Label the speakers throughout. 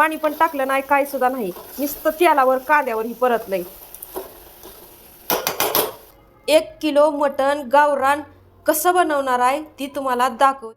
Speaker 1: पाणी पण टाकलं नाही काय सुद्धा नाही. नुसतं तेलावर कांद्यावर ही परतलंय एक किलो मटण गावरान कसं बनवणार आहे ती तुम्हाला दाखव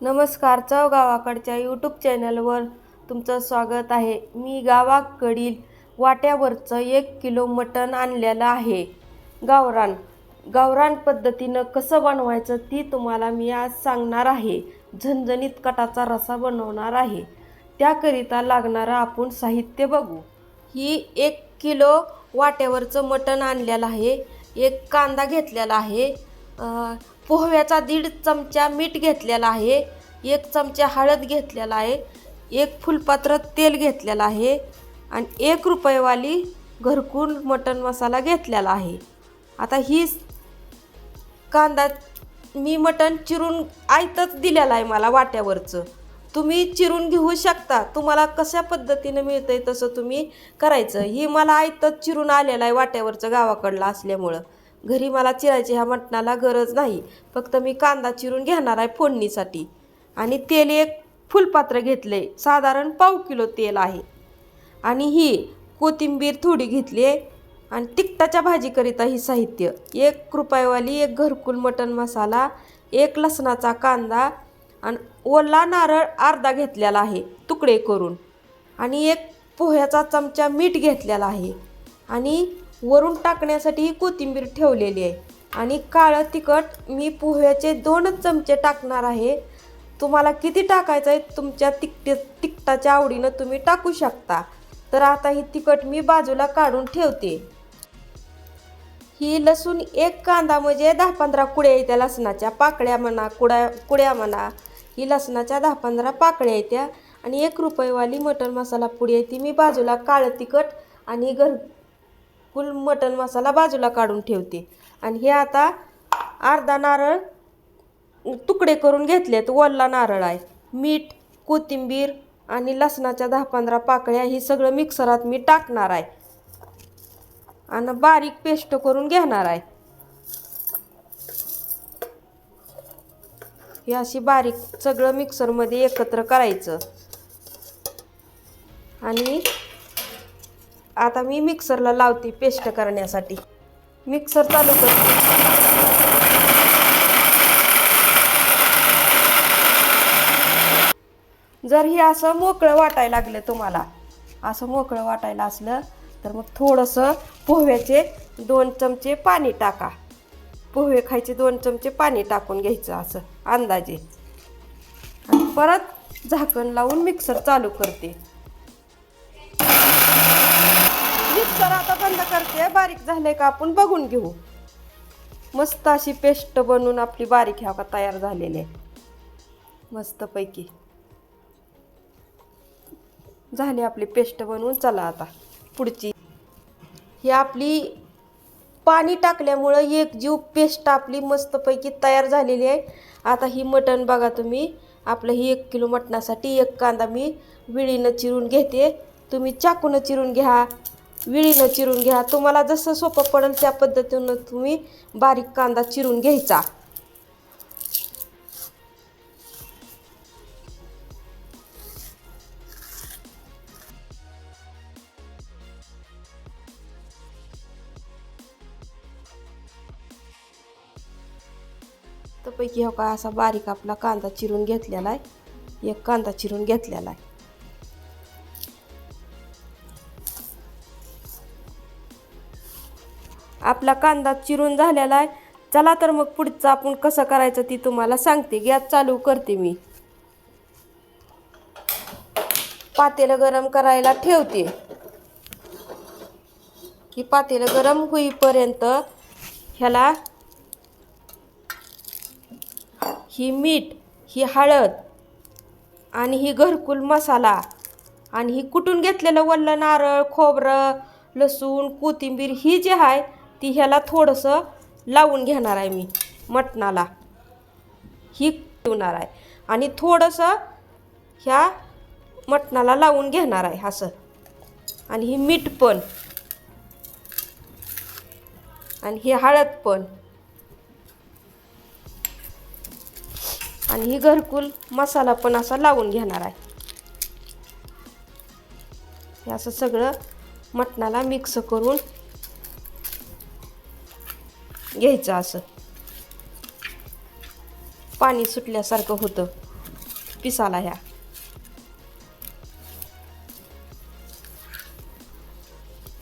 Speaker 1: नमस्कार चव गावाकडच्या यूट्यूब चॅनलवर तुमचं स्वागत आहे. मी गावाकडील वाट्यावरचं एक किलो मटण आणलेलं आहे. गावरान. गावरान पद्धतीनं कसं बनवायचं ती तुम्हाला मी आज सांगणार आहे. झणझणीत कटाचा रसा बनवणार आहे. त्याकरिता लागणारं आपण साहित्य बघू. ही एक किलो वाट्यावरचं मटण आणलेलं आहे एक कांदा घेतलेला आहे पोह्याचा दीड चमचा मीठ घेतलेला आहे एक चमचा हळद घेतलेला आहे एक फुलपात्र तेल घेतलेलं आहे आणि एक रुपयेवाली घरकुल मटण मसाला घेतलेला आहे. आता ही कांदा मी मटण चिरून आयतच दिलेलं आहे मला वाट्यावरचं. तुम्ही चिरून घेऊ शकता. तुम्हाला कशा पद्धतीनं मिळतंय तसं तुम्ही करायचं. ही मला आयतच चिरून आलेलं आहे वाट्यावरचं गावाकडलं असल्यामुळं. घरी मला चिरायची ह्या मटणाला गरज नाही. फक्त मी कांदा चिरून घेणार आहे फोडणीसाठी. आणि तेल एक फुलपात्र घेतले साधारण पाव किलो तेल आहे. आणि ही कोथिंबीर थोडी घेतली आहे. आणि तिखटाच्या भाजीकरिता ही साहित्य. एक रुपयावाली एक घरकुल मटण मसाला एक लसणाचा कांदा आणि ओला नारळ अर्धा घेतलेला आहे तुकडे करून. आणि एक पोह्याचा चमचा मीठ घेतलेला आहे. आणि वरून टाकण्यासाठी ही कोथिंबीर ठेवलेली आहे. आणि काळं तिखट मी पोह्याचे दोनच चमचे टाकणार आहे. तुम्हाला किती टाकायचं आहे तुमच्या तिकटे तिखटाच्या आवडीनं तुम्ही टाकू शकता. तर आता ही तिखट मी बाजूला काढून ठेवते. ही लसूण एक कांदा म्हणजे दहा पंधरा कुड्या येत्या लसणाच्या. पाकळ्या म्हणा कुड्या कुड्या म्हणा ही लसणाच्या दहा पंधरा पाकळ्या येत्या आणि एक रुपयेवाली मटण मसाला पुडी आहे ती मी बाजूला काळं तिखट आणि घरकुल मटण मसाला बाजूला काढून ठेवते. आणि हे आता अर्धा नारळ तुकडे करून घेतलेत वल्ला नारळ आहे. मीठ कोथिंबीर आणि लसणाच्या दहा पंधरा पाकळ्या ही सगळं मिक्सरात मी टाकणार आहे. आणि बारीक पेस्ट करून घेणार आहे. ही अशी बारीक सगळं मिक्सरमध्ये एकत्र करायचं. आणि आता मी मिक्सरला लावते पेस्ट करण्यासाठी. मिक्सर चालू करते जर हे असं मोकळं वाटायला लागलं तुम्हाला असं मोकळं वाटायला असलं तर मग थोडंसं पोह्याचे दोन चमचे पाणी टाका. पोहे खायचे दोन चमचे पाणी टाकून घ्यायचं असं. अंदाजे. आणि परत झाकण लावून मिक्सर चालू करते. मिक्सर आता बंद करते. बारीक झालंय का आपण बघून घेऊ. मस्त अशी पेस्ट बनवून आपली बारीक ह्या का तयार झालेली आहे. मस्तपैकी. झाली आपली पेस्ट बनवून चला आता पुढची. ही आपली पाणी टाकल्यामुळं एक जीव पेस्ट आपली मस्तपैकी तयार झालेली आहे. आता ही मटण बघा तुम्ही. आपलं ही एक किलो मटणासाठी एक कांदा मी विळीनं चिरून घेते. तुम्ही चाकूनं चिरून घ्या विळीनं चिरून घ्या. तुम्हाला जसं सोपं पडेल त्या पद्धतीनं तुम्ही बारीक कांदा चिरून घ्यायचा. तर पैकी हो का असा बारीक आपला कांदा चिरून घेतलेला आहे. एक कांदा चिरून घेतलेला आहे. आपला कांदा चिरून झालेला आहे. चला तर मग पुढचं आपण कसं करायचं ती तुम्हाला सांगते. गॅस चालू करते मी. पातेलं गरम करायला ठेवते. की पातेलं गरम होईपर्यंत ह्याला ही मीठ ही हळद आणि ही घरकुल मसाला आणि ही कुटून घेतलेलं वल्लं नारळ खोबरं लसूण कोथिंबीर ही जी आहे ती ह्याला थोडंसं लावून घेणार आहे मी मटणाला. ही ठेवणार आहे. आणि थोडंसं ह्या मटणाला लावून घेणार आहे असं. आणि ही मीठ पण. आणि ही हळद पण. आणि ही घरकुल मसाला पण असा लावून घेणार आहे. हे असं सगळं मटणाला मिक्स करून घ्यायचं असं. पाणी सुटल्यासारखं होतं पिसाला ह्या.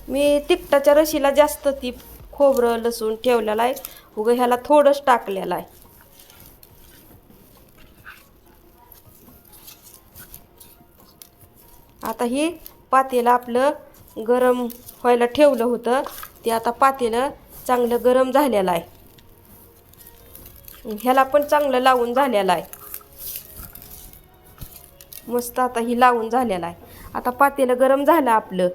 Speaker 1: मी तिखटाच्या रशीला जास्त ती खोबरं लसूण ठेवलेला आहे. उगं ह्याला थोडंच टाकलेलं आहे. आता हे पातेलं आपलं गरम व्हायला ठेवलं होतं. ते आता पातेलं चांगलं गरम झालेलं आहे. ह्याला पण चांगलं लावून झालेलं आहे. मस्त आता ही लावून झालेलं आहे. आता पातेलं गरम झालं आपलं.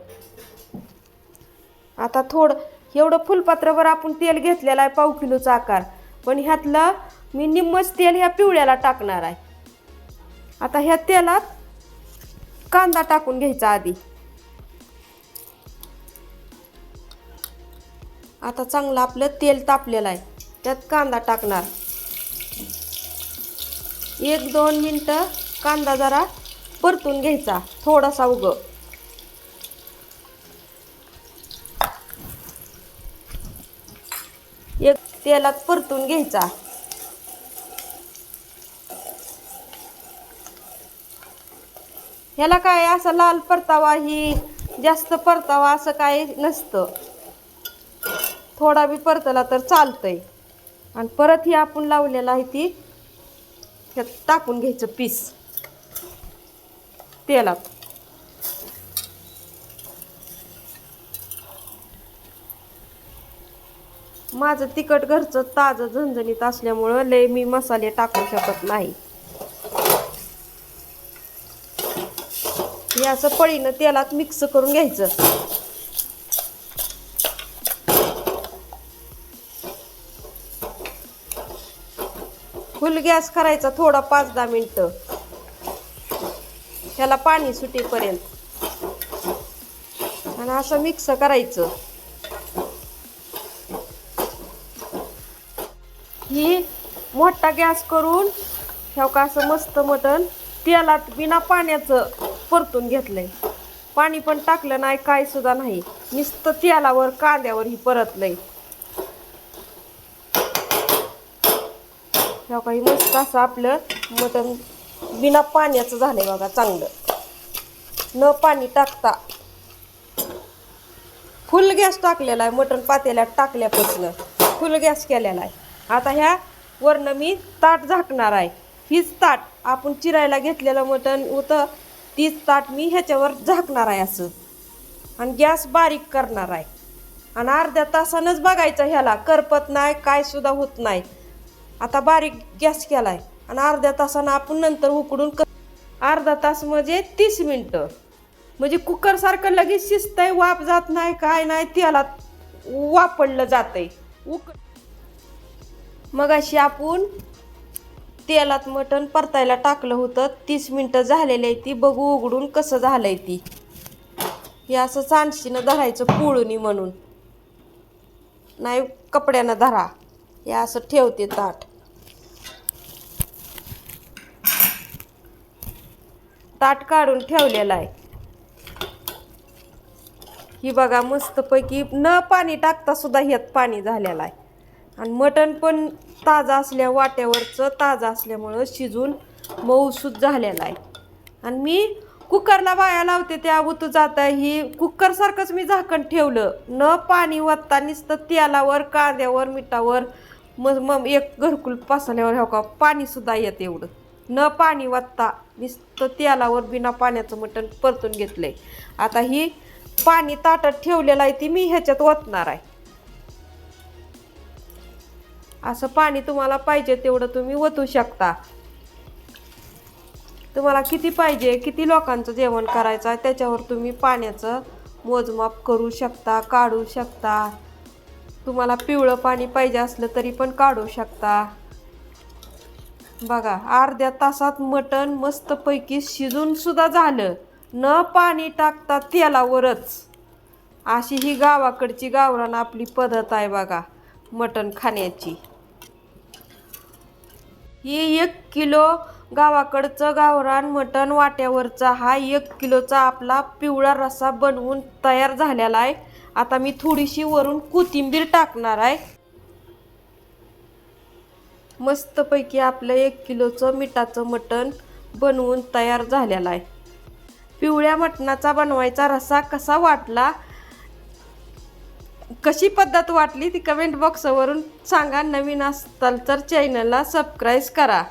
Speaker 1: आता थोडं एवढं फुलपात्रभर आपण तेल घेतलेलं आहे पाव किलोचा आकार. पण ह्यातलं मी निम्मच तेल ह्या पिवळ्याला टाकणार आहे. आता ह्या तेलात कांदा टाकून घ्यायचा आधी. आता चांगलं आपलं तेल तापलेलं आहे. त्यात कांदा टाकणार. एक दोन मिनटं कांदा जरा परतून घ्यायचा थोडासा उग. एक तेलात परतून घ्यायचा. ह्याला काय असं लाल परतावा ही जास्त परतावा असं काय नसतं. थोडा बी परतला तर चालतंय. आणि परत ही आपण लावलेला आहे ती ह्यात टाकून घ्यायचं पीस. तेलात. माझं तिखट घरचं ताजं झणझणीत असल्यामुळं लय मी मसाले टाकू शकत नाही. हे असं पळीनं तेलात मिक्स करून घ्यायचं. फुल गॅस करायचा थोडा पाच दहा मिनटं. त्याला पाणी सुटेपर्यंत. आणि असं मिक्स करायचं. ही मोठा गॅस करून ह्या का असं मस्त मटण तेलात बिना पाण्याचं परतून घेतलंय. पाणी पण टाकलं नाही काय सुद्धा नाही. नुसतं तेलावर कांद्यावर ही परतलंय. काही मस्त असं आपलं मटण बिना पाण्याचं झालंय बघा चांगलं. न पाणी टाकता. फुल गॅस टाकलेला आहे मटण पातेल्यात टाकल्यापासून. फुल गॅस केलेला आहे. आता ह्या वरनं मी ताट झाकणार आहे. हीच ताट आपण चिरायला घेतलेलं मटण होतं तीच ताट मी ह्याच्यावर झाकणार आहे असं. आणि गॅस बारीक करणार आहे. आणि अर्ध्या तासानंच बघायचं ह्याला करपत नाही काय सुद्धा होत नाही. आता बारीक गॅस केला आहे आणि अर्ध्या तासानं आपण नंतर उकडून क अर्धा तास म्हणजे तीस मिनटं. म्हणजे कुकरसारखं लगेच शिजतंय वाफ जात नाही काय नाही त्याला वापरलं जातंय. उक मग अशी आपण तेलात मटण परतायला टाकलं होतं. तीस मिनटं झालेली आहे ती. बघू उघडून कसं झालंय ती. हे असं चांदशीनं धरायचं पोळूनी म्हणून. नाही कपड्यानं धरा. हे असं ठेवते ताट. ताट काढून ठेवलेलं आहे. ही बघा मस्तपैकी न पाणी टाकता सुद्धा ह्यात पाणी झालेलं आहे. आणि मटण पण ताजं असल्या वाट्यावरचं ताजं असल्यामुळं शिजून मऊसूत झालेला आहे. आणि मी कुकरला बाया लावते त्या उतू जात ही कुकरसारखंच मी झाकण ठेवलं. न पाणी वत्ता नुसतं तेलावर कांद्यावर मिठावर मग मग एक घरकुल पासल्यावर हो का पाणीसुद्धा येत एवढं. न पाणी वत्ता नुसतं तेलावर बिना पाण्याचं मटण परतून घेतलं आहे आता ही पाणी ताटात ठेवलेलं आहे ती मी ह्याच्यात ओतणार आहे. असं पाणी तुम्हाला पाहिजे तेवढं तुम्ही ओतू शकता. तुम्हाला किती पाहिजे किती लोकांचं जेवण करायचं आहे त्याच्यावर तुम्ही पाण्याचं मोजमाप करू शकता काढू शकता. तुम्हाला पिवळं पाणी पाहिजे असलं तरी पण काढू शकता. बघा अर्ध्या तासात मटण मस्तपैकी शिजून सुद्धा झालं. न पाणी टाकता तेलावरच. अशी ही गावाकडची गावरान आपली पद्धत आहे बघा मटण खाण्याची. ही एक किलो गावाकडचं गावरान मटण वाट्यावरचा हा एक किलोचा आपला पिवळा रस्सा बनवून तयार झालेला आहे. आता मी थोडीशी वरून कोथिंबीर टाकणार आहे. मस्तपैकी आपलं एक किलोचं मिठाचं मटण बनवून तयार झालेलं आहे. पिवळ्या मटणाचा बनवायचा रस्सा कसा वाटला? कशी पद्धत वाटली ती कमेंट बॉक्सवरून सांगा. नवीन असताल तर चॅनलला सबस्क्राईब करा.